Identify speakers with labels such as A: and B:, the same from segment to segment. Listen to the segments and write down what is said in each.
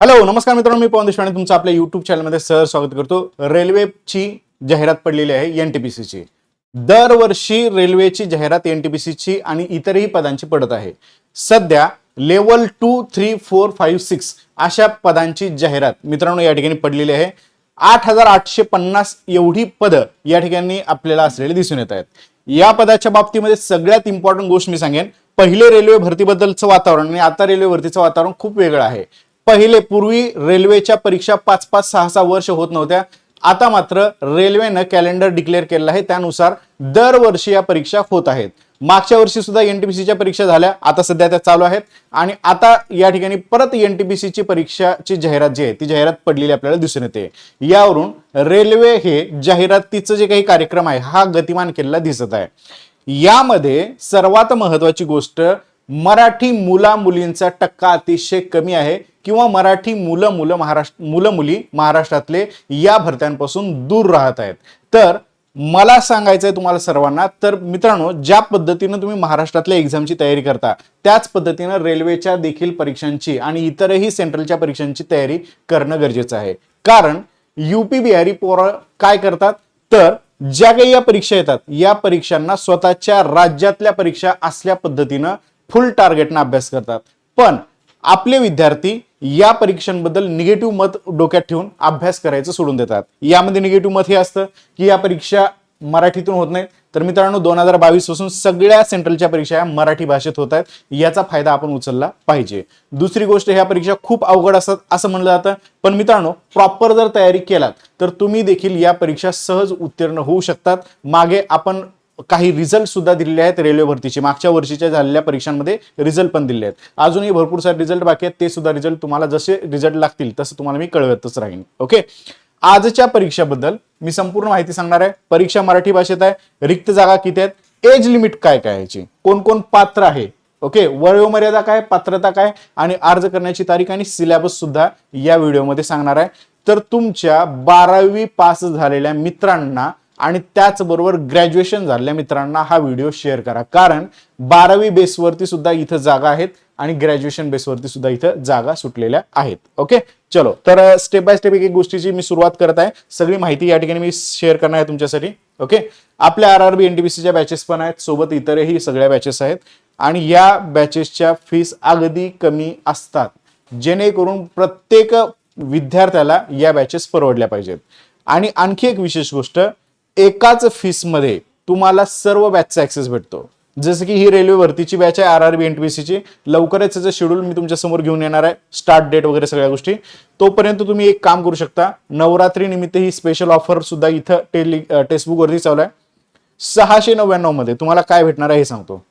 A: Hello नमस्कार मित्रांनो मी पवन देशपांडे तुमचं आपल्या युट्यूब चॅनलमध्ये सर स्वागत करतो. रेल्वेची जाहिरात पडलेली आहे एन टी पी सीची दरवर्षी रेल्वेची जाहिरात एन टी पी सीची आणि इतरही पदांची पडत आहे. सध्या level two three four five six अशा पदांची जाहिरात मित्रांनो या ठिकाणी पडलेली आहे. आठ हजार आठशे पन्नास एवढी पदं या ठिकाणी आपल्याला असलेली दिसून येत आहेत. या पदाच्या बाबतीमध्ये सगळ्यात इम्पॉर्टंट गोष्ट मी सांगेन. पहिले रेल्वे भरतीबद्दलचं वातावरण आणि आता रेल्वे भरतीचं वातावरण खूप वेगळं आहे. पहिले पूर्वी रेल्वेच्या परीक्षा पाच पाच सहा सहा वर्ष होत नव्हत्या. आता मात्र रेल्वेनं कॅलेंडर डिक्लेअर केलेलं आहे. त्यानुसार दरवर्षी या परीक्षा होत आहेत. मागच्या वर्षी सुद्धा एनटीपीसीच्या परीक्षा झाल्या. आता सध्या त्या चालू आहेत. आणि आता या ठिकाणी परत एनटीपीसीची परीक्षाची जाहिरात जी आहे ती जाहिरात पडलेली आपल्याला दिसून येते. यावरून रेल्वे हे जाहिरातीचं जे काही कार्यक्रम आहे हा गतिमान केलेला दिसत आहे. यामध्ये सर्वात महत्वाची गोष्ट मराठी मुला मुलींचा टक्का अतिशय कमी आहे किंवा मराठी मुलं मुलं महाराष्ट्र मुलं मुली महाराष्ट्रातले या भरत्यांपासून दूर राहत आहेत. तर मला सांगायचंय तुम्हाला सर्वांना तर मित्रांनो ज्या पद्धतीनं तुम्ही महाराष्ट्रातल्या एक्झामची तयारी करता त्याच पद्धतीनं रेल्वेच्या देखील परीक्षांची आणि इतरही सेंट्रलच्या परीक्षांची तयारी करणं गरजेचं आहे. कारण युपी बिहारी पोरं काय करतात? तर ज्या काही या परीक्षा येतात या परीक्षांना स्वतःच्या राज्यातल्या परीक्षा असल्या पद्धतीनं फुल टार्गेटनं अभ्यास करतात. पण आपले विद्यार्थी या परीक्षांबद्दल निगेटिव्ह मत डोक्यात ठेवून अभ्यास करायचं सोडून देतात. यामध्ये निगेटिव्ह मत हे असतं की या परीक्षा मराठीतून होत नाहीत. तर मित्रांनो दोन हजार बावीसपासून सगळ्या सेंट्रलच्या परीक्षा या मराठी भाषेत होत आहेत. याचा फायदा आपण उचलला पाहिजे. दुसरी गोष्ट ह्या परीक्षा खूप अवघड असतात असं म्हणलं जातं. पण मित्रांनो प्रॉपर जर तयारी केलात तर तुम्ही देखील या परीक्षा सहज उत्तीर्ण होऊ शकतात. मागे आपण काही रिझल्ट सुद्धा दिलेले आहेत रेल्वे भरतीचे. मागच्या वर्षीच्या झालेल्या परीक्षांमध्ये रिझल्ट पण दिले आहेत. अजूनही भरपूर सारे रिझल्ट बाकी आहेत. ते सुद्धा रिझल्ट तुम्हाला जसे रिझल्ट लागतील तसं तुम्हाला मी कळवतच राहीन. ओके आजच्या परीक्षेबद्दल मी संपूर्ण माहिती सांगणार आहे. परीक्षा मराठी भाषेत आहे. रिक्त जागा किती आहेत? एज लिमिट काय काय याची? कोण कोण पात्र आहे? ओके वयोमर्यादा काय? पात्रता काय? आणि अर्ज करण्याची तारीख आणि सिलेबस सुद्धा या व्हिडिओमध्ये सांगणार आहे. तर तुमच्या बारावी पास झालेल्या मित्रांना आणि त्याचबरोबर ग्रॅज्युएशन झालेल्या मित्रांना हा व्हिडिओ शेअर करा. कारण बारावी बेसवरती सुद्धा इथं जागा आहेत आणि ग्रॅज्युएशन बेसवरती सुद्धा इथं जागा सुटलेल्या आहेत. ओके चलो. तर स्टेप बाय स्टेप एक एक गोष्टीची मी सुरुवात करत आहे. सगळी माहिती या ठिकाणी मी शेअर करणार आहे तुमच्यासाठी. ओके आपल्या आर आर बी एनटीपीसीच्या बॅचेस पण आहेत. सोबत इतरही सगळ्या बॅचेस आहेत. आणि या बॅचेसच्या फीस अगदी कमी असतात. जेणेकरून प्रत्येक विद्यार्थ्याला या बॅचेस परवडल्या पाहिजेत. आणि आणखी एक विशेष गोष्ट एकाच फीसमध्ये तुम्हाला सर्व बॅचचा ऍक्सेस भेटतो. जसं की ही रेल्वे भरतीची बॅच आहे R R B N T ची. लवकरच त्याचं शेड्यूल मी तुमच्यासमोर घेऊन येणार आहे. स्टार्ट डेट वगैरे सगळ्या गोष्टी. तोपर्यंत तुम्ही एक काम करू शकता. नवरात्री निमित्त ही स्पेशल ऑफर सुद्धा इथं टेली टेक्स्टबुकवरती चालू आहे. सहाशे नव्याण्णवमध्ये तुम्हाला काय भेटणार आहे हे सांगतो.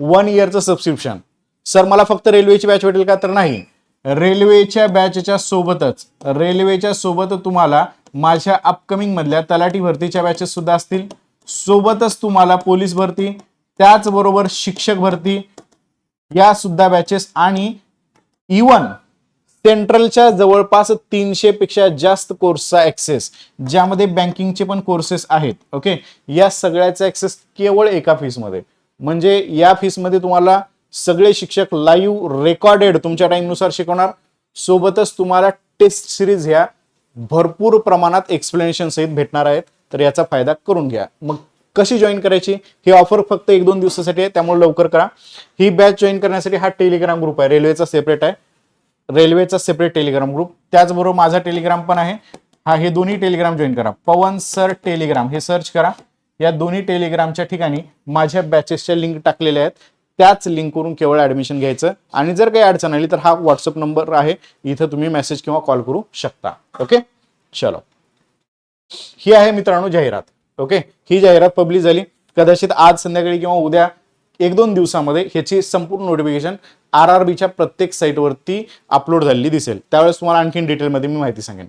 A: वन इयरचं सबस्क्रिप्शन सर मला फक्त रेल्वेची बॅच भेटेल का? तर नाही. रेल्वेच्या बॅचच्या सोबतच रेल्वेच्या सोबत तुम्हाला माझ्या अपकमिंग मधल्या तलाठी भरतीच्या बॅचेस सुद्धा असतील. सोबतच तुम्हाला पोलीस भरती त्याचबरोबर शिक्षक भरती या सुद्धा बॅचेस आणि इवन सेंट्रलच्या जवळपास तीनशे पेक्षा जास्त कोर्सचा ऍक्सेस ज्यामध्ये बँकिंगचे पण कोर्सेस आहेत ओके या सगळ्याचा ऍक्सेस केवळ एका फीसमध्ये म्हणजे या फीसमध्ये तुम्हाला सगळे शिक्षक लाईव्ह रेकॉर्डेड तुमच्या टाईमनुसार शिकवणार. सोबतच तुम्हाला टेस्ट सिरीज ह्या भरपूर प्रमाणात एक्सप्लेनेशन सहित भेटणार आहेत. तर याचा फायदा करून घ्या. मग कशी जॉईन करायची? ही ऑफर फक्त एक दोन दिवसासाठी आहे त्यामुळे लवकर करा. ही बॅच जॉईन करण्यासाठी हा टेलिग्राम ग्रुप आहे. रेल्वेचा सेपरेट आहे. रेल्वेचा सेपरेट टेलिग्राम ग्रुप त्याचबरोबर माझा टेलिग्राम पण आहे. हा हे दोन्ही टेलिग्राम जॉईन करा. पवन सर टेलिग्राम हे सर्च करा. या दोन्ही टेलिग्रामच्या ठिकाणी माझ्या बॅचेसच्या लिंक टाकलेल्या आहेत. त्याच लिंकवरून केवळ ऍडमिशन घ्यायचं. आणि जर काही अडचण आली तर हा व्हॉट्सअप नंबर आहे. इथं तुम्ही मेसेज किंवा कॉल करू शकता. ओके चलो. ही आहे मित्रांनो जाहिरात. ओके ही जाहिरात पब्लिश झाली. कदाचित आज संध्याकाळी किंवा उद्या एक दोन दिवसामध्ये ह्याची संपूर्ण नोटिफिकेशन आर आर बीच्या प्रत्येक साईटवरती अपलोड झालेली दिसेल. त्यावेळेस तुम्हाला आणखी डिटेलमध्ये मी माहिती सांगेन.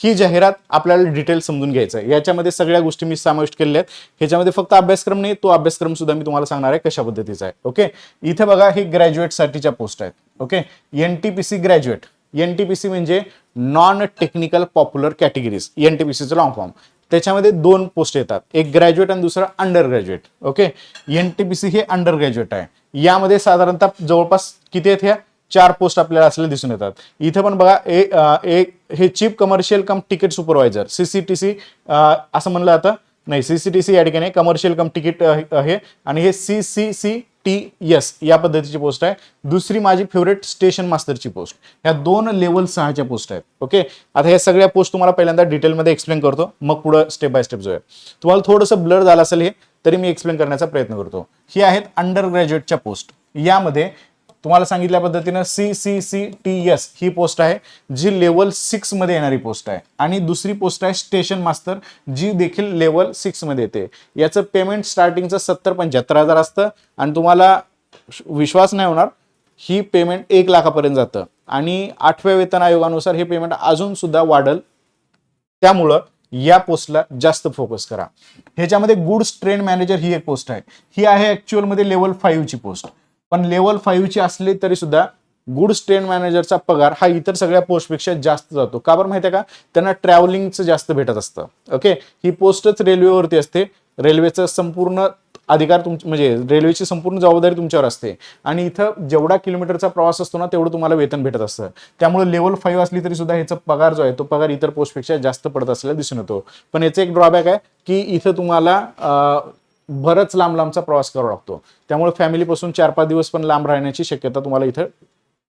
A: ही जाहिरात आपल्याला डिटेल समजून घ्यायचं आहे याच्यामध्ये सगळ्या गोष्टी मी समाविष्ट केलेल्या आहेत. ह्याच्यामध्ये फक्त अभ्यासक्रम नाही तो अभ्यासक्रम सुद्धा मी तुम्हाला सांगणार आहे कशा पद्धतीचा आहे. ओके? इथे बघा हे ग्रॅज्युएटसाठीच्या पोस्ट आहेत. Okay? N T P C graduate N T P C म्हणजे non technical popular categories N T P सीचं लॉंग फॉर्म त्याच्यामध्ये दोन पोस्ट येतात. एक ग्रॅज्युएट आणि दुसरं under graduate okay? N T P C हे अंडर ग्रॅज्युएट आहे. यामध्ये साधारणतः जवळपास किती आहेत ह्या? चार पोस्ट आपल्याला असलेले दिसून येतात. इथे पण बघा ए ए एक हे chief commercial cum ticket supervisor CCTC असं म्हणलं जातं. नाही सीसीटीसी या ठिकाणी कमर्शियल कम तिकीट आहे आणि हे C C C T S या पद्धतीची पोस्ट आहे. दुसरी माझी फेवरेट स्टेशन मास्टरची पोस्ट ह्या दोन लेवल सहाच्या पोस्ट आहेत. ओके आता ह्या सगळ्या पोस्ट तुम्हाला पहिल्यांदा डिटेलमध्ये एक्सप्लेन करतो. मग पुढं स्टेप बाय स्टेप जाऊया. तुम्हाला थोडंसं ब्लर झालं असेल हे तरी मी एक्सप्लेन करण्याचा प्रयत्न करतो. ही आहेत अंडर ग्रॅज्युएटच्या पोस्ट यामध्ये तुम्हाला सांगितल्या पद्धतीनं C C C T S ही पोस्ट आहे जी लेवल सिक्समध्ये येणारी पोस्ट आहे. आणि दुसरी पोस्ट आहे स्टेशन मास्टर जी देखील लेवल सिक्समध्ये येते. याचं पेमेंट स्टार्टिंगचं सत्तर पंच्याहत्तर हजार असतं आणि तुम्हाला विश्वास नाही होणार ही पेमेंट एक लाखापर्यंत जातं. आणि आठव्या वेतन आयोगानुसार हे पेमेंट अजून सुद्धा वाढल. त्यामुळं या पोस्टला जास्त फोकस करा. ह्याच्यामध्ये गुड्स ट्रेन मॅनेजर ही एक पोस्ट आहे. ही आहे ऍक्च्युअलमध्ये लेवल फाईव्हची पोस्ट पण लेवल फाईव्हची असली तरी सुद्धा गुड ट्रेन मॅनेजरचा पगार हा इतर सगळ्या पोस्टपेक्षा जास्त जातो. का बरं माहिती आहे का? त्यांना ट्रॅव्हलिंगचं जास्त भेटत असतं. ओके ही पोस्टच रेल्वेवरती असते. रेल्वेचं संपूर्ण अधिकार तुम म्हणजे रेल्वेची संपूर्ण जबाबदारी तुमच्यावर असते. आणि इथं जेवढा किलोमीटरचा प्रवास असतो ना तेवढं तुम्हाला वेतन भेटत असतं. त्यामुळे लेवल फाईव्ह असली तरी सुद्धा ह्याचा पगार जो आहे तो पगार इतर पोस्टपेक्षा जास्त पडत असलेला दिसून येतो. पण याचं एक ड्रॉबॅक आहे की इथं तुम्हाला बरंच लांब लांबचा प्रवास करावा लागतो. त्यामुळे फॅमिलीपासून चार पाच दिवस पण लांब राहण्याची शक्यता तुम्हाला इथं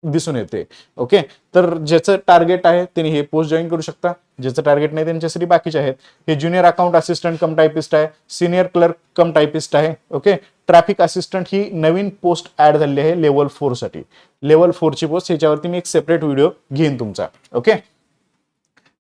A: दिसून येते. ओके तर ज्याचं टार्गेट आहे त्यांनी हे पोस्ट जॉईन करू शकता. ज्याचं टार्गेट नाही त्यांच्यासाठी बाकीचे आहेत. हे junior account assistant cum typist आहे. सिनियर क्लर्क कम टायपिस्ट आहे. ओके ट्रॅफिक असिस्टंट ही नवीन पोस्ट ऍड झालेली आहे लेवल फोरसाठी. लेवल फोरची पोस्ट ह्याच्यावरती मी एक सेपरेट व्हिडिओ घेईन तुमचा. ओके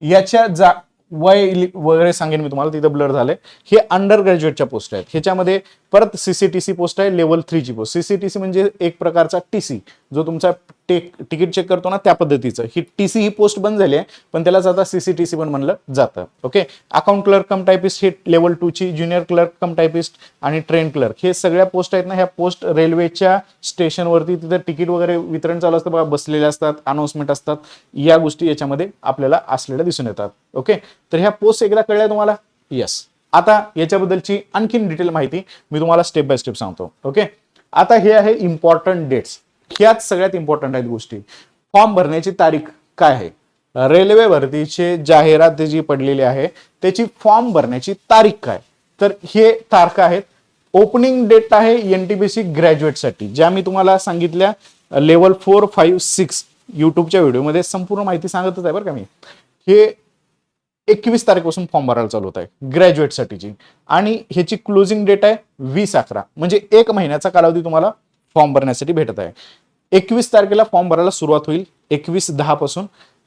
A: याच्या जा वय वगैरे सांगेन मी तुम्हाला तिथं ब्लर झालंय. हे अंडर ग्रॅज्युएटच्या पोस्ट आहेत. ह्याच्यामध्ये परत सीसीटीसी पोस्ट आहे लेवल थ्रीची पोस्ट सीसीटीसी म्हणजे एक प्रकारचा टीसी जो तुमचा टेक तिकीट चेक करतो ना त्या पद्धतीचं. ही टीसी ही पोस्ट बंद झाली आहे पण त्यालाच आता सीसीटीसी पण म्हणलं जातं. Okay account clerk cum typist हे लेवल टूची ज्युनियर क्लर्क कम टायपिस्ट आणि ट्रेन क्लर्क हे सगळ्या पोस्ट आहेत ना ह्या पोस्ट रेल्वेच्या स्टेशनवरती तिथं तिकीट वगैरे वितरण चालू असतं बघा बसलेले असतात अनाउन्समेंट असतात. या गोष्टी याच्यामध्ये आपल्याला असलेल्या दिसून येतात. ओके तर ह्या पोस्ट एकदा कळल्या तुम्हाला? येस आता याच्याबद्दलची आणखीन डिटेल माहिती मी तुम्हाला स्टेप बाय स्टेप सांगतो. ओके आता हे आहे इम्पॉर्टंट डेट्स ह्याच सगळ्यात इम्पॉर्टंट आहेत गोष्टी. फॉर्म भरण्याची तारीख काय आहे? रेल्वे भरतीचे जाहिरात जी पडलेली आहे त्याची फॉर्म भरण्याची तारीख काय? तर हे तारखा आहेत. ओपनिंग डेट आहे एन टी बी सी ग्रॅज्युएटसाठी ज्या मी तुम्हाला सांगितल्या लेवल फोर फाईव्ह सिक्स युट्यूबच्या व्हिडिओमध्ये संपूर्ण माहिती सांगतच आहे बरं का मी. हे एकवीस तारखेपासून फॉर्म भरायला चालू होत आहे. ग्रॅज्युएटसाठीची आणि ह्याची क्लोजिंग डेट आहे वीस अकरा. म्हणजे एक महिन्याचा कालावधी तुम्हाला फॉर्म भरण्यासाठी भेटत आहे. एकवीस तारखेला फॉर्म भरायला सुरुवात होईल एकवीस दहापासून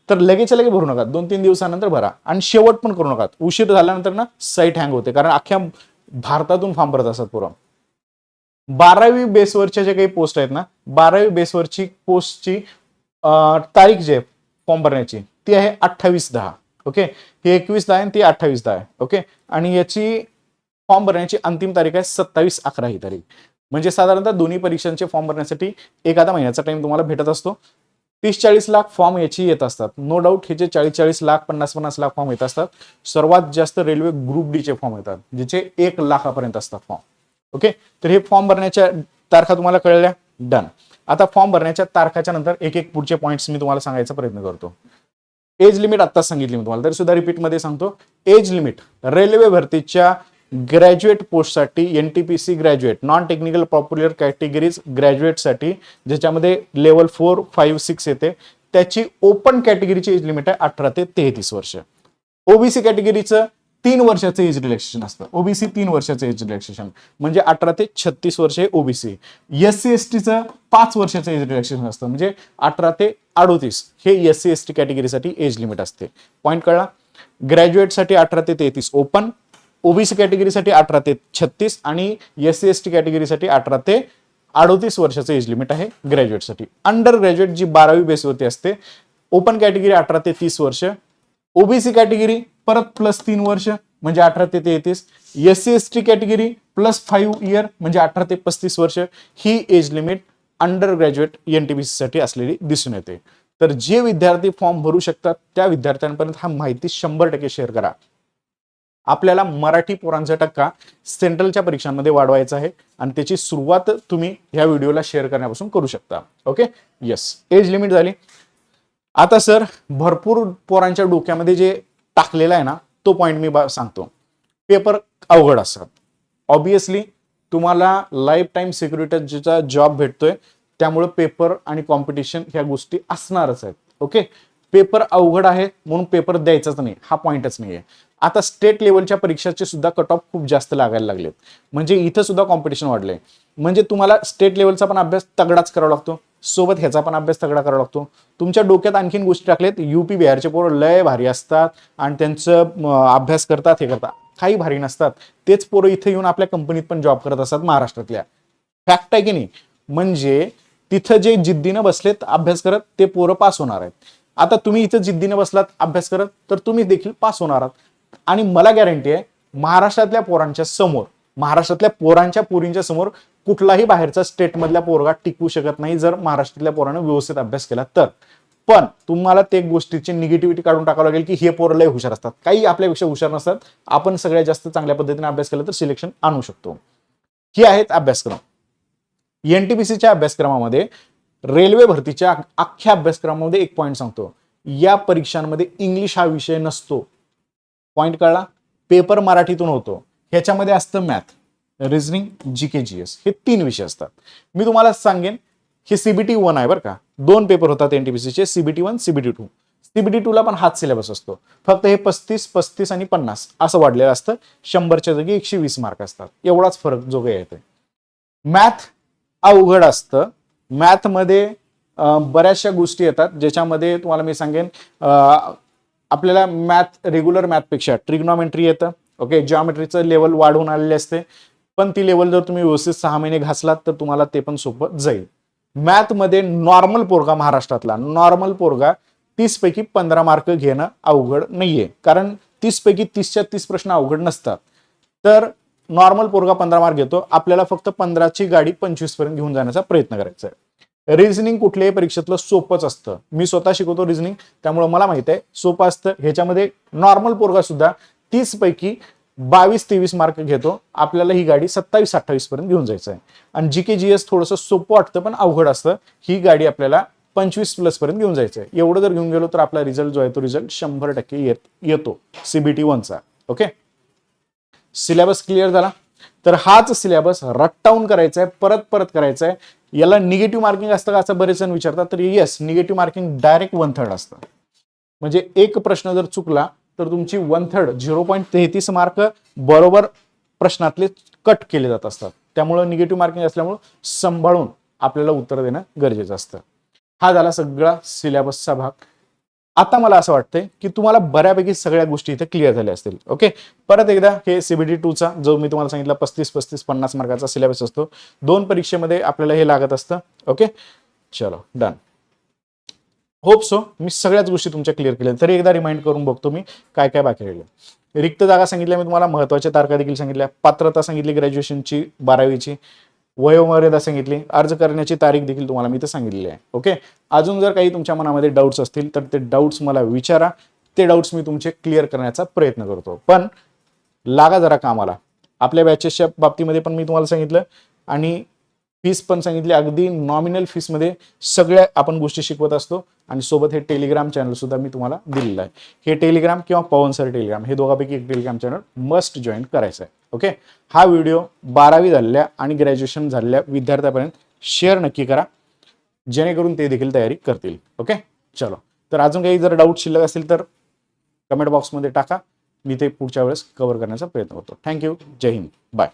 A: तर लगेच लगे भरू नका. दोन तीन दिवसानंतर भरा. आणि शेवट पण करू नका. उशीर झाल्यानंतर ना साईट हँग होते. कारण अख्ख्या भारतातून फॉर्म भरत असतात पुरा. बारावी बेसवरच्या ज्या काही पोस्ट आहेत ना बारावी बेसवरची पोस्टची तारीख जी आहे फॉर्म भरण्याची ती आहे अठ्ठावीस दहा. ओके? ही एकवीस दहा आहे ती अठ्ठावीस दहा आहे. ओके? आणि याची फॉर्म भरण्याची अंतिम तारीख आहे सत्तावीस अकरा ही तारीख. म्हणजे साधारणतः दोन्ही परीक्षांचे फॉर्म भरण्यासाठी एक आता महिन्याचा टाइम तुम्हाला भेटत असतो. तीस चाळीस लाख फॉर्म याची येत असतात. नो डाऊट हे जे चाळीस चाळीस लाख पन्नास पन्नास लाख फॉर्म येत असतात सर्वात जास्त रेल्वे ग्रुप डीचे फॉर्म येतात ज्याचे एक लाखापर्यंत असतात फॉर्म. ओके? तर हे फॉर्म भरण्याच्या तारखा तुम्हाला कळल्या? डन. आता फॉर्म भरण्याच्या तारखाच्या नंतर एक एक पुढचे पॉईंट्स मी तुम्हाला सांगायचा प्रयत्न करतो. एज लिमिट आत्ताच सांगितली मी तुम्हाला. तरी सुद्धा रिपीटमध्ये सांगतो एज लिमिट. रेल्वे भरतीच्या graduate पोस्टसाठी N T P C graduate non technical popular categories ग्रॅज्युएटसाठी ज्याच्यामध्ये लेवल फोर फाईव्ह सिक्स येते त्याची ओपन कॅटेगरीची एज लिमिट आहे अठरा ते तेहतीस वर्ष. ओबीसी कॅटेगरीचं तीन वर्षाचं एज रिलॅक्सेशन असतं. ओबीसी तीन वर्षाचं एज रिलॅक्सेशन म्हणजे अठरा ते छत्तीस वर्ष हे ओबीसी एस सी एस टीचं पाच वर्षाचं एज रिलॅक्सेशन असतं. म्हणजे अठरा ते अडोतीस हे एस सी एस टी कॅटेगरीसाठी एज लिमिट असते. पॉईंट कळला? ग्रॅज्युएटसाठी अठरा ते तेहतीस ओपन ओबीसी कॅटेगरीसाठी अठरा ते छत्तीस आणि एस सी एस टी कॅटेगरीसाठी अठरा ते अडोतीस वर्षाचं एज लिमिट आहे ग्रॅज्युएटसाठी अंडर ग्रॅज्युएट जी बारावी बेसवरती असते ओपन कॅटेगरी अठरा ते तीस वर्ष. ओबीसी कॅटेगरी परत प्लस तीन वर्ष म्हणजे अठरा ते तेहतीस. S C S T category plus five year म्हणजे अठरा ते पस्तीस वर्ष. ही age limit under graduate N T B साठी असलेली दिसून येते. तर जे विद्यार्थी फॉर्म भरू शकतात त्या विद्यार्थ्यांपर्यंत हा माहिती शंभर टक्के शेअर करा. आपल्याला मराठी पोरांचा टक्का सेंट्रलच्या परीक्षांमध्ये वाढवायचा आहे आणि त्याची सुरुवात तुम्ही ह्या व्हिडिओला शेअर करण्यापासून करू शकता. ओके येस एज लिमिट झाली. आता सर भरपूर पोरांच्या डोक्यामध्ये जे टाकलेला आहे ना तो पॉईंट मी बा- सांगतो. पेपर अवघड असतात. ऑब्विसली तुम्हाला लाईफ टाईम सिक्युरिटीचा जॉब भेटतोय त्यामुळे पेपर आणि कॉम्पिटिशन ह्या गोष्टी असणारच आहेत. ओके पेपर अवघड आहे म्हणून पेपर द्यायचाच नाही. हा पॉईंटच नाही आहे आता स्टेट लेवलच्या परीक्षाचे सुद्धा कट ऑफ खूप जास्त लागायला लागलेत. म्हणजे इथं सुद्धा कॉम्पिटिशन वाढलंय. म्हणजे तुम्हाला स्टेट लेवलचा पण अभ्यास तगडाच करावा लागतो. सोबत ह्याचा पण अभ्यास तगडा करावा लागतो. तुमच्या डोक्यात आणखीन गोष्टी टाकलेत युपी बिहारचे पोरं लय भारी असतात आणि त्यांचं अभ्यास करतात हे करतात. काही भारी नसतात. तेच पोरं इथे येऊन आपल्या कंपनीत पण जॉब करत असतात महाराष्ट्रातल्या. फॅक्ट आहे की नाही? म्हणजे तिथं जे जिद्दीनं बसलेत अभ्यास करत ते पोरं पास होणार आहेत. आता तुम्ही इथं जिद्दीनं बसलात अभ्यास करत तर तुम्ही देखील पास होणार आहात. आणि मला गॅरंटी आहे महाराष्ट्रातल्या पोरांच्या समोर महाराष्ट्रातल्या पोरांच्या पोरींच्या समोर कुठलाही बाहेरचा स्टेटमधल्या पोरगा टिकू शकत नाही जर महाराष्ट्रातल्या पोरानं व्यवस्थित अभ्यास केला तर. पण तुम्हाला ते गोष्टीची निगेटिव्हिटी काढून टाकावं लागेल की हे पोरं लय हुशार असतात. काही आपल्यापेक्षा हुशार नसतात. आपण सगळ्यात जास्त चांगल्या पद्धतीने अभ्यास केला तर सिलेक्शन आणू शकतो. ही आहेत अभ्यासक्रम. एनटीपीसीच्या अभ्यासक्रमामध्ये रेल्वे भरतीच्या अख्ख्या अभ्यासक्रमामध्ये एक पॉईंट सांगतो. या परीक्षांमध्ये इंग्लिश हा विषय नसतो. पॉईंट कळला? पेपर मराठीतून होतो. ह्याच्यामध्ये असतं math reasoning G K G S हे तीन विषय असतात. मी तुम्हाला सांगेन हे सीबीटी वन आहे बरं का. दोन पेपर होतात एनटीपीसीचे CBT one CBT two CBT टूला पण हाच सिलेबस असतो. फक्त हे पस्तीस पस्तीस आणि पन्नास असं वाढलेलं असतं. शंभरच्या जागी एकशे वीस मार्क असतात. एवढाच फरक जो काही येतोय. मॅथ अवघड असतं. मॅथमध्ये बऱ्याचशा गोष्टी येतात. ज्याच्यामध्ये तुम्हाला मी सांगेन आपल्याला मॅथ रेग्युलर मॅथपेक्षा ट्रिग्नॉमेंट्री येतं. ओके जॉमेट्रीचं लेवल वाढून आलेले असते. पण ती लेवल जर तुम्ही व्यवस्थित सहा महिने घासलात तर तुम्हाला ते पण सोपं जाईल. मॅथमध्ये नॉर्मल पोरगा महाराष्ट्रातला नॉर्मल पोरगा तीस पैकी पंधरा मार्क घेणं अवघड नाहीये. कारण तीस पैकी तीसच्या तीस प्रश्न अवघड नसतात. तर नॉर्मल पोरगा पंधरा मार्क घेतो आपल्याला फक्त पंधराची गाडी पंचवीसपर्यंत घेऊन जाण्याचा प्रयत्न करायचा आहे. रिझनिंग कुठल्याही परीक्षेतलं सोपंच असतं. मी स्वतः शिकवतो रिझनिंग त्यामुळे मला माहीत आहे सोपं असतं. ह्याच्यामध्ये नॉर्मल पोरगा सुद्धा तीस पैकी बावीस तेवीस मार्क घेतो. आपल्याला ही गाडी सत्तावीस अठ्ठावीस पर्यंत घेऊन जायचं आहे आणि जी के जी एस थोडंसं सोपं वाटतं पण अवघड असतं. ही गाडी आपल्याला पंचवीस प्लस पर्यंत घेऊन जायचं आहे एवढं जर घेऊन गेलो तर आपला रिझल्ट जो आहे तो रिझल्ट शंभर टक्के येत येतो. सीबीटी वनचा ओके सिलेबस क्लिअर झाला? तर हाच सिलेबस रट्टावून करायचा आहे परत परत करायचा आहे याला निगेटिव्ह मार्किंग असतं का असं बरेच जण विचारतात तर yes negative marking direct one third असतं. म्हणजे एक प्रश्न जर चुकला तर तुमची वन थर्ड झिरो पॉईंट तेहतीस मार्क बरोबर प्रश्नातले कट केले जात असतात. त्यामुळं निगेटिव्ह मार्किंग असल्यामुळं सांभाळून आपल्याला उत्तर देणं गरजेचं असतं. हा झाला सगळा सिलेबसचा भाग. आता मला असं वाटतंय की तुम्हाला बऱ्यापैकी सगळ्या गोष्टी इथे क्लिअर झाल्या असतील. ओके परत एकदा हे सीबीडी टूचा जो मी तुम्हाला सांगितलं पस्तीस पस्तीस पन्नास मार्काचा सिलेबस असतो. दोन परीक्षेमध्ये आपल्याला हे लागत असतं. ओके चलो डन होप सो मी सगळ्याच गोष्टी तुमच्या क्लिअर केल्या. तरी एकदा रिमाइंड करून बघतो मी काय काय बाकी राहिलं. रिक्त जागा सांगितल्या मी तुम्हाला महत्त्वाच्या तारखा देखील सांगितल्या. पात्रता सांगितली ग्रॅज्युएशनची बारावीची. वयोमर्यादा सांगितली. अर्ज करण्याची तारीख देखील तुम्हाला मी इथं सांगितलेली आहे. ओके अजून जर काही तुमच्या मनामध्ये डाऊट्स असतील तर ते डाऊट्स मला विचारा. ते डाऊट्स मी तुमचे क्लिअर करण्याचा प्रयत्न करतो. पण लागा जरा कामाला. आपल्या बॅचेसच्या बाबतीमध्ये पण मी तुम्हाला सांगितलं. आणि फीस पण सांगितली. अगदी नॉमिनल फीसमध्ये सगळ्या आपण गोष्टी शिकवत असतो. आणि सोबत हे टेलिग्राम चॅनल सुद्धा मी तुम्हाला दिलेलं आहे. हे टेलिग्राम किंवा पवन सर टेलिग्राम हे दोघांपैकी एक टेलिग्राम चॅनल मस्ट जॉईन करायचं आहे. ओके हा व्हिडिओ बारावी झालेल्या आणि ग्रॅज्युएशन झालेल्या विद्यार्थ्यापर्यंत शेअर नक्की करा. जेणेकरून ते देखील तयारी करतील. ओके चलो. तर अजून काही जर डाऊट शिल्लक असेल तर कमेंट बॉक्समध्ये टाका. मी ते पुढच्या वेळेस कव्हर करण्याचा प्रयत्न करतो. थँक्यू जय हिंद. बाय